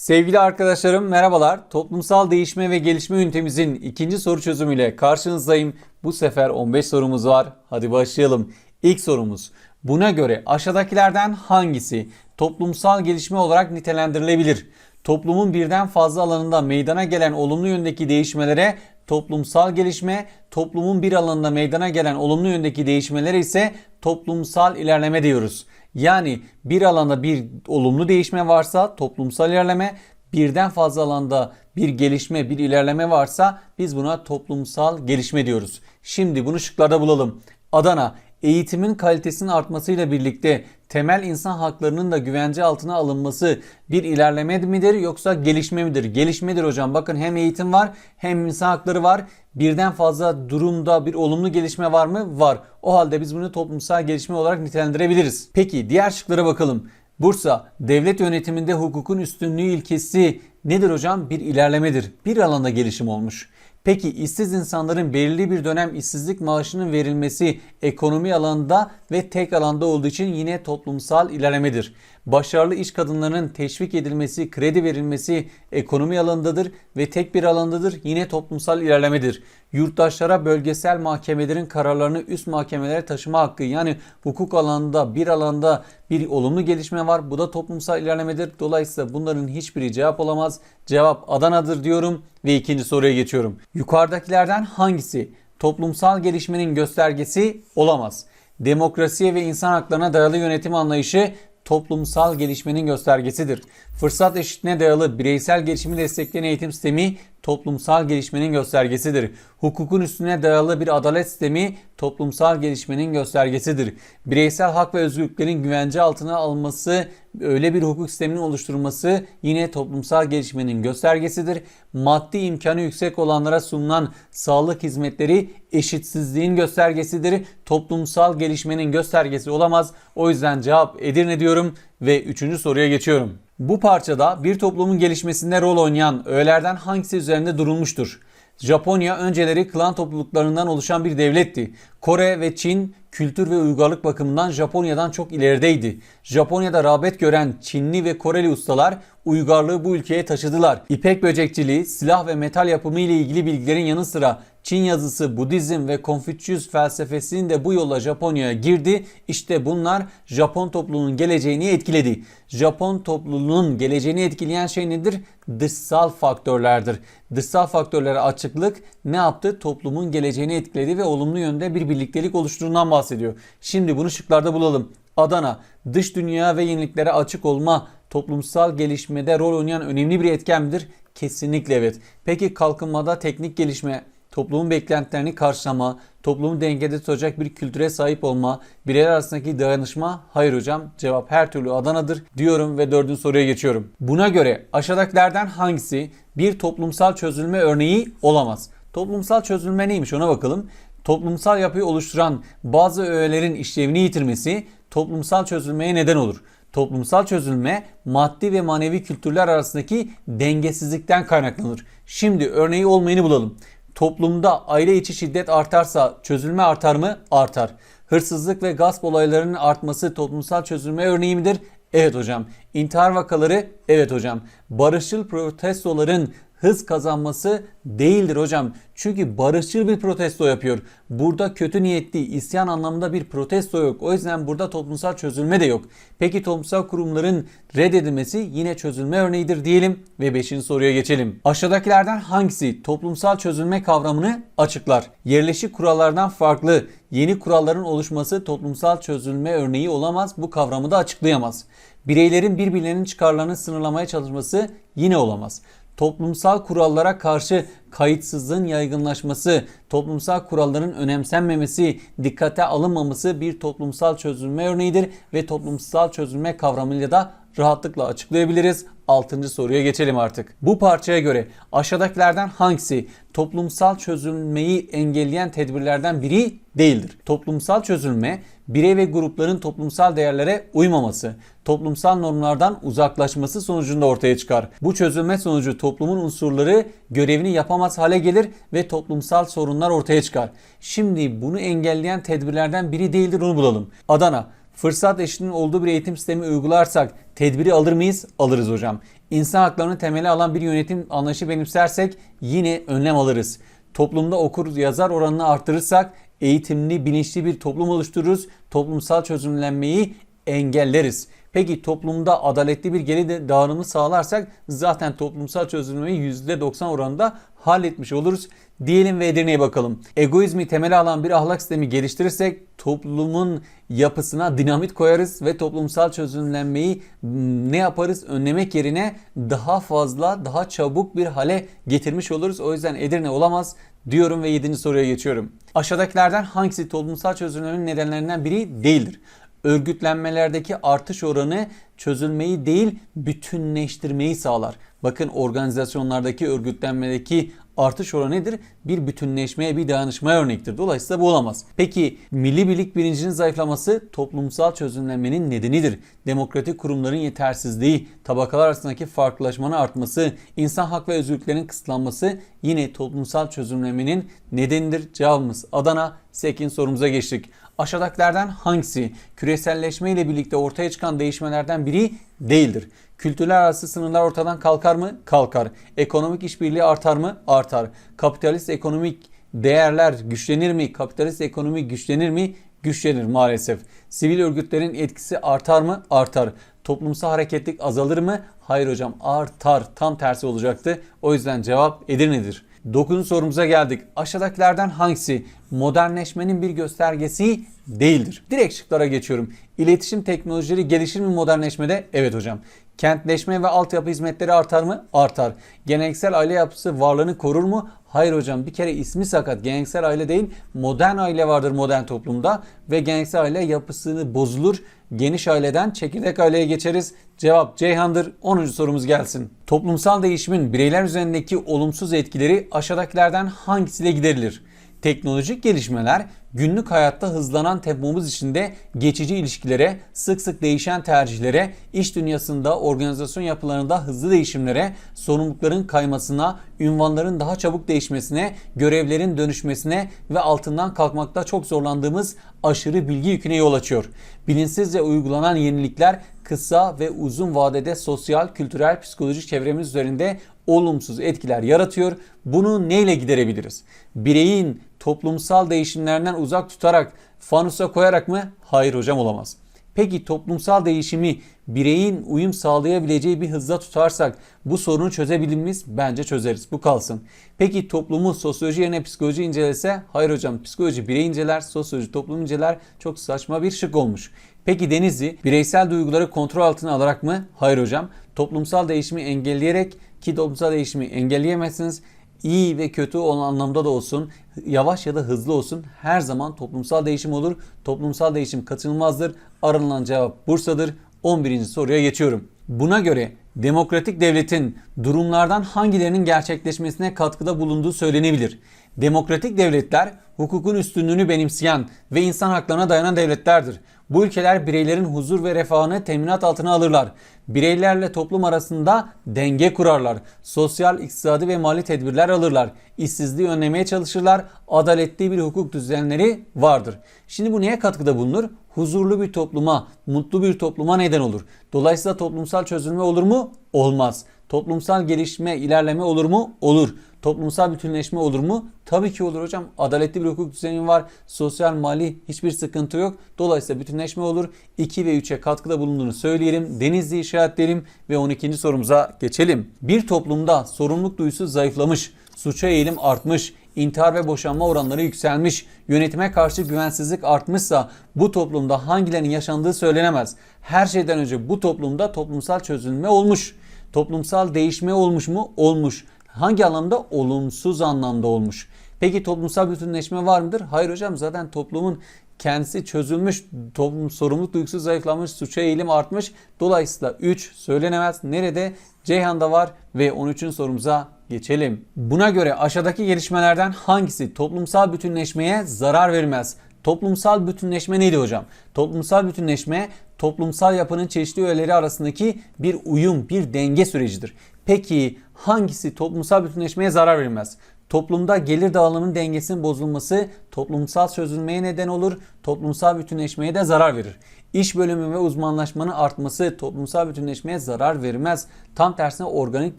Sevgili arkadaşlarım merhabalar. Toplumsal değişme ve gelişme ünitemizin ikinci soru çözümüyle karşınızdayım. Bu sefer 15 sorumuz var. Hadi başlayalım. İlk sorumuz. Buna göre aşağıdakilerden hangisi toplumsal gelişme olarak nitelendirilebilir? Toplumun birden fazla alanında meydana gelen olumlu yöndeki değişmelere toplumsal gelişme, toplumun bir alanında meydana gelen olumlu yöndeki değişmelere ise toplumsal ilerleme diyoruz. Yani bir alanda bir olumlu değişme varsa toplumsal ilerleme, birden fazla alanda bir gelişme, bir ilerleme varsa biz buna toplumsal gelişme diyoruz. Şimdi bunu şıklarda bulalım. Adana eğitimin kalitesinin artmasıyla birlikte temel insan haklarının da güvence altına alınması bir ilerleme midir yoksa gelişme midir? Gelişmedir hocam. Bakın hem eğitim var hem insan hakları var. Birden fazla durumda bir olumlu gelişme var mı? Var. O halde biz bunu toplumsal gelişme olarak nitelendirebiliriz. Peki diğer şıklara bakalım. Bursa, devlet yönetiminde hukukun üstünlüğü ilkesi nedir hocam? Bir ilerlemedir. Bir alanda gelişim olmuş. Peki işsiz insanların belirli bir dönem işsizlik maaşının verilmesi ekonomi alanında ve tek alanda olduğu için yine toplumsal ilerlemedir. Başarılı iş kadınlarının teşvik edilmesi, kredi verilmesi ekonomi alanındadır ve tek bir alandadır yine toplumsal ilerlemedir. Yurttaşlara bölgesel mahkemelerin kararlarını üst mahkemelere taşıma hakkı yani hukuk alanında bir alanda bir olumlu gelişme var. Bu da toplumsal ilerlemedir. Dolayısıyla bunların hiçbiri cevap olamaz. Cevap Adana'dır diyorum ve ikinci soruya geçiyorum. Yukarıdakilerden hangisi toplumsal gelişmenin göstergesi olamaz? Demokrasiye ve insan haklarına dayalı yönetim anlayışı toplumsal gelişmenin göstergesidir. Fırsat eşitliğine dayalı bireysel gelişimi destekleyen eğitim sistemi toplumsal gelişmenin göstergesidir. Hukukun üstüne dayalı bir adalet sistemi toplumsal gelişmenin göstergesidir. Bireysel hak ve özgürlüklerin güvence altına alınması, öyle bir hukuk sisteminin oluşturulması yine toplumsal gelişmenin göstergesidir. Maddi imkanı yüksek olanlara sunulan sağlık hizmetleri eşitsizliğin göstergesidir. Toplumsal gelişmenin göstergesi olamaz. O yüzden cevap Edirne diyorum ve üçüncü soruya geçiyorum. Bu parçada bir toplumun gelişmesinde rol oynayan öğelerden hangisi üzerinde durulmuştur? Japonya önceleri klan topluluklarından oluşan bir devletti. Kore ve Çin kültür ve uygarlık bakımından Japonya'dan çok ilerideydi. Japonya'da rağbet gören Çinli ve Koreli ustalar uygarlığı bu ülkeye taşıdılar. İpek böcekçiliği, silah ve metal yapımı ile ilgili bilgilerin yanı sıra Çin yazısı, Budizm ve Konfüçyüs felsefesinin de bu yolla Japonya'ya girdi. İşte bunlar Japon topluluğunun geleceğini etkiledi. Japon topluluğunun geleceğini etkileyen şey nedir? Dışsal faktörlerdir. Dışsal faktörlere açıklık ne yaptı? Toplumun geleceğini etkiledi ve olumlu yönde bir birliktelik oluşturduğundan bahsediyor. Şimdi bunu şıklarda bulalım. Adana, dış dünya ve yeniliklere açık olma toplumsal gelişmede rol oynayan önemli bir etken midir? Kesinlikle evet. Peki kalkınmada teknik gelişme, toplumun beklentilerini karşılama, toplumu dengede tutacak bir kültüre sahip olma, bireyler arasındaki dayanışma? Hayır hocam. Cevap her türlü Adana'dır diyorum ve dördüncü soruya geçiyorum. Buna göre aşağıdakilerden hangisi bir toplumsal çözülme örneği olamaz? Toplumsal çözülme neymiş ona bakalım. Toplumsal yapıyı oluşturan bazı öğelerin işlevini yitirmesi toplumsal çözülmeye neden olur. Toplumsal çözülme maddi ve manevi kültürler arasındaki dengesizlikten kaynaklanır. Şimdi örneği olmayını bulalım. Toplumda aile içi şiddet artarsa çözülme artar mı? Artar. Hırsızlık ve gasp olaylarının artması toplumsal çözülme örneği midir? Evet hocam. İntihar vakaları? Evet hocam. Barışçıl protestoların hız kazanması değildir hocam. Çünkü barışçıl bir protesto yapıyor. Burada kötü niyetli, isyan anlamında bir protesto yok. O yüzden burada toplumsal çözülme de yok. Peki toplumsal kurumların reddedilmesi yine çözülme örneğidir diyelim ve 5. soruya geçelim. Aşağıdakilerden hangisi toplumsal çözülme kavramını açıklar? Yerleşik kurallardan farklı yeni kuralların oluşması toplumsal çözülme örneği olamaz. Bu kavramı da açıklayamaz. Bireylerin birbirlerinin çıkarlarını sınırlamaya çalışması yine olamaz toplumsal kurallara karşı kayıtsızlığın yaygınlaşması, toplumsal kuralların önemsenmemesi, dikkate alınmaması bir toplumsal çözülme örneğidir ve toplumsal çözülme kavramıyla da rahatlıkla açıklayabiliriz. 6. soruya geçelim artık. Bu parçaya göre aşağıdakilerden hangisi toplumsal çözülmeyi engelleyen tedbirlerden biri değildir? Toplumsal çözülme birey ve grupların toplumsal değerlere uymaması, toplumsal normlardan uzaklaşması sonucunda ortaya çıkar. Bu çözülme sonucu toplumun unsurları görevini yapamaz hale gelir ve toplumsal sorunlar ortaya çıkar. Şimdi bunu engelleyen tedbirlerden biri değildir onu bulalım. Adana Fırsat eşitliğinin olduğu bir eğitim sistemi uygularsak tedbiri alır mıyız? Alırız hocam. İnsan haklarını temeli alan bir yönetim anlayışı benimsersek yine önlem alırız. Toplumda okur yazar oranını arttırırsak eğitimli, bilinçli bir toplum oluştururuz. Toplumsal çözümlenmeyi engelleriz. Peki toplumda adaletli bir gelir dağılımı sağlarsak zaten toplumsal çözülmeyi %90 oranında halletmiş oluruz. Diyelim ve Edirne'ye bakalım. Egoizmi temeli alan bir ahlak sistemi geliştirirsek toplumun yapısına dinamit koyarız ve toplumsal çözümlenmeyi ne yaparız? Önlemek yerine daha fazla, daha çabuk bir hale getirmiş oluruz. O yüzden Edirne olamaz diyorum ve 7. soruya geçiyorum. Aşağıdakilerden hangisi toplumsal çözümlemenin nedenlerinden biri değildir? örgütlenmelerdeki artış oranı çözülmeyi değil bütünleştirmeyi sağlar. Bakın organizasyonlardaki örgütlenmedeki artış oranı nedir? Bir bütünleşmeye, bir dayanışmaya örnektir. Dolayısıyla bu olamaz. Peki milli birlik bilincinin zayıflaması toplumsal çözümlenmenin nedenidir. Demokratik kurumların yetersizliği, tabakalar arasındaki farklılaşmanın artması, insan hak ve özgürlüklerin kısıtlanması yine toplumsal çözümlemenin nedenidir. Cevabımız Adana. 8 sorumuza geçtik. Aşağıdakilerden hangisi küreselleşme ile birlikte ortaya çıkan değişmelerden biri değildir? Kültürler arası sınırlar ortadan kalkar mı? Kalkar. Ekonomik işbirliği artar mı? Artar. Kapitalist ekonomik değerler güçlenir mi? Kapitalist ekonomi güçlenir mi? Güçlenir maalesef. Sivil örgütlerin etkisi artar mı? Artar. Toplumsal hareketlik azalır mı? Hayır hocam artar. Tam tersi olacaktı. O yüzden cevap Edirne'dir. 9. sorumuza geldik. Aşağıdakilerden hangisi modernleşmenin bir göstergesi değildir? Direkt şıklara geçiyorum. İletişim teknolojileri gelişir mi modernleşmede? Evet hocam. Kentleşme ve altyapı hizmetleri artar mı? Artar. Geleneksel aile yapısı varlığını korur mu? Hayır hocam bir kere ismi sakat. Geleneksel aile değil modern aile vardır modern toplumda ve geleneksel aile yapısını bozulur. Geniş aileden çekirdek aileye geçeriz. Cevap Ceyhan'dır. 10. sorumuz gelsin. Toplumsal değişimin bireyler üzerindeki olumsuz etkileri aşağıdakilerden hangisiyle giderilir? Teknolojik gelişmeler günlük hayatta hızlanan tempomuz içinde geçici ilişkilere, sık sık değişen tercihlere, iş dünyasında organizasyon yapılarında hızlı değişimlere, sorumlulukların kaymasına, ünvanların daha çabuk değişmesine, görevlerin dönüşmesine ve altından kalkmakta çok zorlandığımız aşırı bilgi yüküne yol açıyor. Bilinçsizce uygulanan yenilikler kısa ve uzun vadede sosyal, kültürel, psikolojik çevremiz üzerinde olumsuz etkiler yaratıyor. Bunu neyle giderebiliriz? Bireyin toplumsal değişimlerden uzak tutarak fanusa koyarak mı? Hayır hocam olamaz. Peki toplumsal değişimi bireyin uyum sağlayabileceği bir hızda tutarsak bu sorunu çözebilir miyiz? Bence çözeriz. Bu kalsın. Peki toplumu sosyoloji yerine psikoloji incelese? Hayır hocam psikoloji birey inceler, sosyoloji toplum inceler. Çok saçma bir şık olmuş. Peki Denizli bireysel duyguları kontrol altına alarak mı? Hayır hocam. Toplumsal değişimi engelleyerek ki toplumsal değişimi engelleyemezsiniz iyi ve kötü olan anlamda da olsun, yavaş ya da hızlı olsun her zaman toplumsal değişim olur. Toplumsal değişim kaçınılmazdır. Aranılan cevap Bursa'dır. 11. soruya geçiyorum. Buna göre demokratik devletin durumlardan hangilerinin gerçekleşmesine katkıda bulunduğu söylenebilir. Demokratik devletler hukukun üstünlüğünü benimseyen ve insan haklarına dayanan devletlerdir. Bu ülkeler bireylerin huzur ve refahını teminat altına alırlar. Bireylerle toplum arasında denge kurarlar. Sosyal, iktisadi ve mali tedbirler alırlar. İşsizliği önlemeye çalışırlar. Adaletli bir hukuk düzenleri vardır. Şimdi bu neye katkıda bulunur? Huzurlu bir topluma, mutlu bir topluma neden olur. Dolayısıyla toplumsal çözülme olur mu? Olmaz. Toplumsal gelişme, ilerleme olur mu? Olur. Toplumsal bütünleşme olur mu? Tabii ki olur hocam. Adaletli bir hukuk düzeni var. Sosyal, mali hiçbir sıkıntı yok. Dolayısıyla bütünleşme olur. 2 ve 3'e katkıda bulunduğunu söyleyelim. Denizli işaretleyelim ve 12. sorumuza geçelim. Bir toplumda sorumluluk duyusu zayıflamış, suça eğilim artmış, intihar ve boşanma oranları yükselmiş, yönetime karşı güvensizlik artmışsa bu toplumda hangilerinin yaşandığı söylenemez. Her şeyden önce bu toplumda toplumsal çözülme olmuş. Toplumsal değişme olmuş mu? Olmuş. Hangi anlamda? Olumsuz anlamda olmuş. Peki toplumsal bütünleşme var mıdır? Hayır hocam zaten toplumun kendisi çözülmüş, toplum sorumluluk duygusu zayıflamış, suça eğilim artmış. Dolayısıyla 3 söylenemez. Nerede? Ceyhan'da var ve 13. sorumuza geçelim. Buna göre aşağıdaki gelişmelerden hangisi toplumsal bütünleşmeye zarar vermez? Toplumsal bütünleşme neydi hocam? Toplumsal bütünleşme toplumsal yapının çeşitli öğeleri arasındaki bir uyum, bir denge sürecidir. Peki hangisi toplumsal bütünleşmeye zarar vermez? Toplumda gelir dağılımının dengesinin bozulması toplumsal çözülmeye neden olur. toplumsal bütünleşmeye de zarar verir. İş bölümü ve uzmanlaşmanın artması toplumsal bütünleşmeye zarar vermez. Tam tersine organik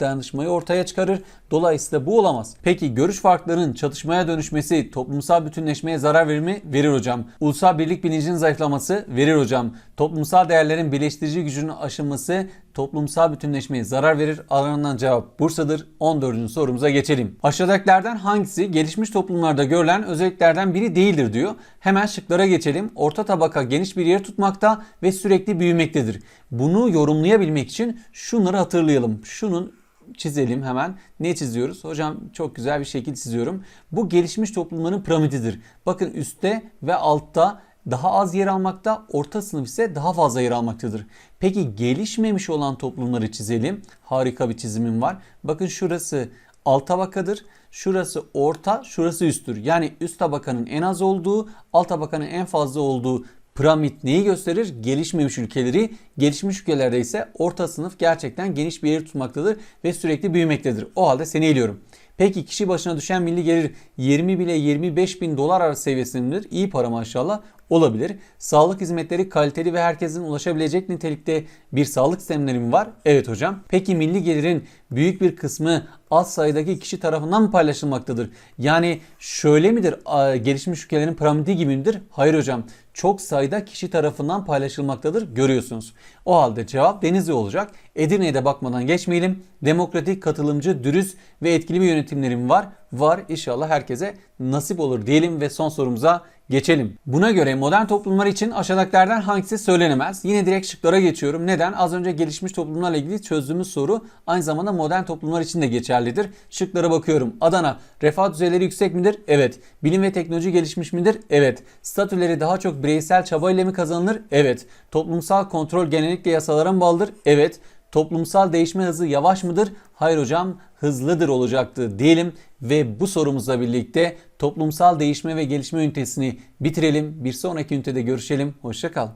dayanışmayı ortaya çıkarır. Dolayısıyla bu olamaz. Peki görüş farklarının çatışmaya dönüşmesi toplumsal bütünleşmeye zarar verir mi? Verir hocam. Ulusal birlik bilincinin zayıflaması verir hocam. Toplumsal değerlerin birleştirici gücünün aşınması toplumsal bütünleşmeye zarar verir. Alanından cevap Bursa'dır. 14. sorumuza geçelim. Aşağıdakilerden hangisi gelişmiş toplumlarda görülen özelliklerden biri değildir diyor. Hemen şıklara geçelim. Orta tabaka geniş bir yer tutmakta ve sürekli büyümektedir. Bunu yorumlayabilmek için şunları hatırlayalım. Şunun çizelim hemen. Ne çiziyoruz? Hocam çok güzel bir şekil çiziyorum. Bu gelişmiş toplumların piramididir. Bakın üstte ve altta daha az yer almakta, orta sınıf ise daha fazla yer almaktadır. Peki gelişmemiş olan toplumları çizelim. Harika bir çizimim var. Bakın şurası alt tabakadır. Şurası orta, şurası üsttür. Yani üst tabakanın en az olduğu, alt tabakanın en fazla olduğu Piramit neyi gösterir? Gelişmemiş ülkeleri. Gelişmiş ülkelerde ise orta sınıf gerçekten geniş bir yeri tutmaktadır ve sürekli büyümektedir. O halde seni eliyorum. Peki kişi başına düşen milli gelir 20 bile 25 bin dolar arası seviyesindedir. İyi para maşallah olabilir. Sağlık hizmetleri kaliteli ve herkesin ulaşabilecek nitelikte bir sağlık sistemleri mi var? Evet hocam. Peki milli gelirin büyük bir kısmı az sayıdaki kişi tarafından mı paylaşılmaktadır? Yani şöyle midir? Gelişmiş ülkelerin piramidi gibi midir? Hayır hocam. Çok sayıda kişi tarafından paylaşılmaktadır görüyorsunuz. O halde cevap Denizli olacak. Edirne'ye de bakmadan geçmeyelim. Demokratik, katılımcı, dürüst ve etkili bir yönetimlerim var. Var inşallah herkese nasip olur diyelim ve son sorumuza geçelim. Buna göre modern toplumlar için aşağıdakilerden hangisi söylenemez? Yine direkt şıklara geçiyorum. Neden? Az önce gelişmiş toplumlarla ilgili çözdüğümüz soru aynı zamanda modern toplumlar için de geçerlidir. Şıklara bakıyorum. Adana, refah düzeyleri yüksek midir? Evet. Bilim ve teknoloji gelişmiş midir? Evet. Statüleri daha çok bireysel çabayla mı kazanılır? Evet. Toplumsal kontrol genellikle yasalara mı bağlıdır? Evet. Toplumsal değişme hızı yavaş mıdır? Hayır hocam hızlıdır olacaktı diyelim ve bu sorumuzla birlikte toplumsal değişme ve gelişme ünitesini bitirelim. Bir sonraki ünitede görüşelim. Hoşçakal.